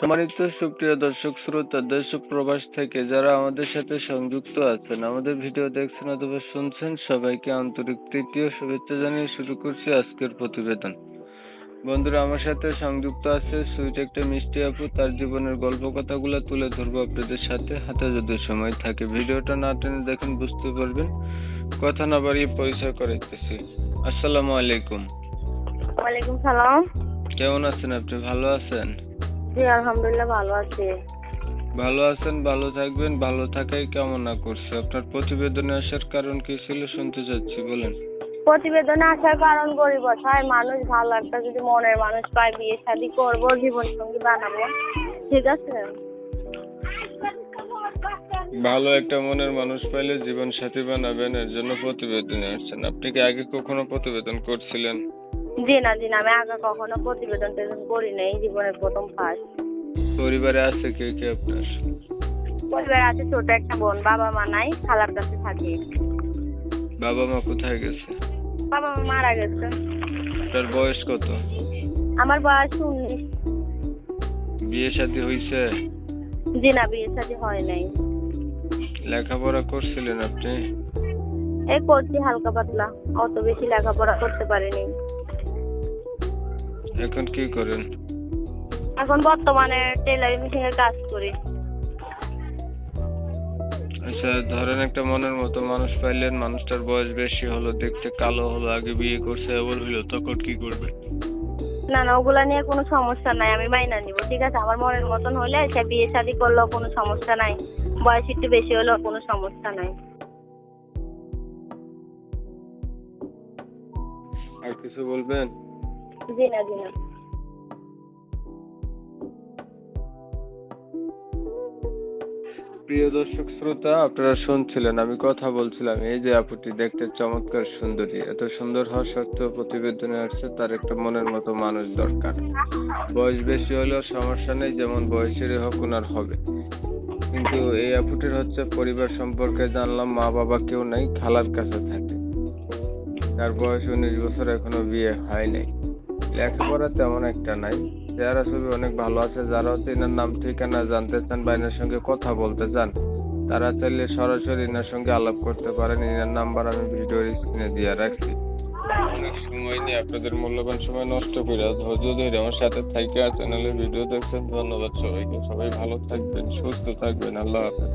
সম্মানিত সুপ্রিয় দর্শক শ্রোতা দর্শক প্রবাস থেকে যারা আমাদের সাথে সংযুক্ত আছেন আমাদের ভিডিও দেখছেন অথবা শুনছেন সবাইকে আন্তরিক তৃতীয় শুভেচ্ছা জানিয়ে শুরু করছি আজকের প্রতিবেদন। বন্ধুরা আমার সাথে সংযুক্ত আছে সুইট একটা মিষ্টি আপু। তার জীবনের গল্প কথাগুলো তুলে ধরবো আপনাদের সাথে। হাতে যদি সময় থাকে ভিডিওটা না টেনে দেখেন বুঝতে পারবেন। কথা না বাড়িয়ে পরিচয় করাইতেছি। আসসালামু আলাইকুম। ওয়ালাইকুম সালাম। কেমন আছেন আপনি? ভালো আছেন? জি আলহামদুলিল্লাহ ভালো আছি। ভালো আছেন ভালো থাকবেন ভালো থাকাই কামনা করছি। আপনার প্রতিবেদনে আসার কারণ কি ছিল শুনতে চাচ্ছি বলেন। প্রতিবেদনে আসার কারণ গরিব অসহায় মানুষ ভালো একটা যদি মনের মানুষ পায় বিয়ে শাদি করব জীবন সঙ্গী বানাবো। ঠিক আছে? ভালো একটা মনের মানুষ পাইলে জীবন সাথী বানাবেন এর জন্য প্রতিবেদনে আসছেন। আপনি কি আগে কখনো প্রতিবেদন করছিলেন? জি না জি না আমি আগে কখনো প্রতিবেদন টেদন করি নাই জীবনের প্রথম ফার্স্ট পরিবারে আছে কে কে আপনার? পরিবার আছে ছোট একটা বোন বাবা মা নাই খালার কাছে থাকি। বাবা মা কোথায় গেছে? বাবা মা মারা গেছে। আপনার বয়স কত? আমার বয়স উনিশ। বিয়ে শাদী হয়েছে জি না বিয়ে শাদি হয় নাই। লেখাপড়া করছিলেন আপনি? এই করছি হালকা পাতলা অত বেশি লেখাপড়া করতে পারিনি। এখন কি করেন? এখন বর্তমানে টেলারিং মেশিনের কাজ করি। আচ্ছা ধরেন একটা মনের মতো মানুষ পাইলেন মানুষটার বয়স বেশি হলো দেখতে কালো হলো আগে বিয়ে করছে এমন হইল তখন কি করবে না না ওগুলা নিয়ে কোনো সমস্যা নাই আমি মাইনা নিব ঠিক আছে? আমার মনের মতন হলে সে বিয়ে শাদি করলেও কোনো সমস্যা নাই। বয়স একটু বেশি হলেও কোনো সমস্যা নাই। আর কিছু বলবেন? জি না জি না প্রিয় দর্শক, শ্রোতা, আপনারা শুনছিলেন, আমি কথা বলছিলাম, এই যে আপুটি দেখতে চমৎকার সুন্দরী, এত সুন্দর হওয়া সত্ত্বেও প্রতিবেদনে আসছে, তার একটা মনের মতো মানুষ দরকার। বয়স বেশি হলেও সমস্যা নেই, যেমন বয়সেরই হোক ওনার হবে। কিন্তু এই আপুটির হচ্ছে পরিবার সম্পর্কে জানলাম, মা বাবা কেউ নাই, খালার কাছে থাকে। তার বয়স উনিশ বছর, এখনও বিয়ে হয় নাই। লেখাপড়া তেমন একটা নাই। চেহারা ছবি অনেক ভালো আছে, যারা এনার নাম, ঠিকানা জানতে চান বা এনার সঙ্গে কথা বলতে চান, তারা চাইলে সরাসরি এনার সঙ্গে আলাপ করতে পারেন। এনার নাম্বার আমি ভিডিওর স্ক্রিনে দিয়ে রাখছি। অনেক সময় নিয়ে আপনাদের মূল্যবান সময় নষ্ট করে। ধৈর্য ধরে আমার সাথে থাইকে চ্যানেলে ভিডিও দেখছেন। ধন্যবাদ সবাইকে। সবাই ভালো থাকবেন, সুস্থ থাকবেন। আল্লাহ হাফেজ।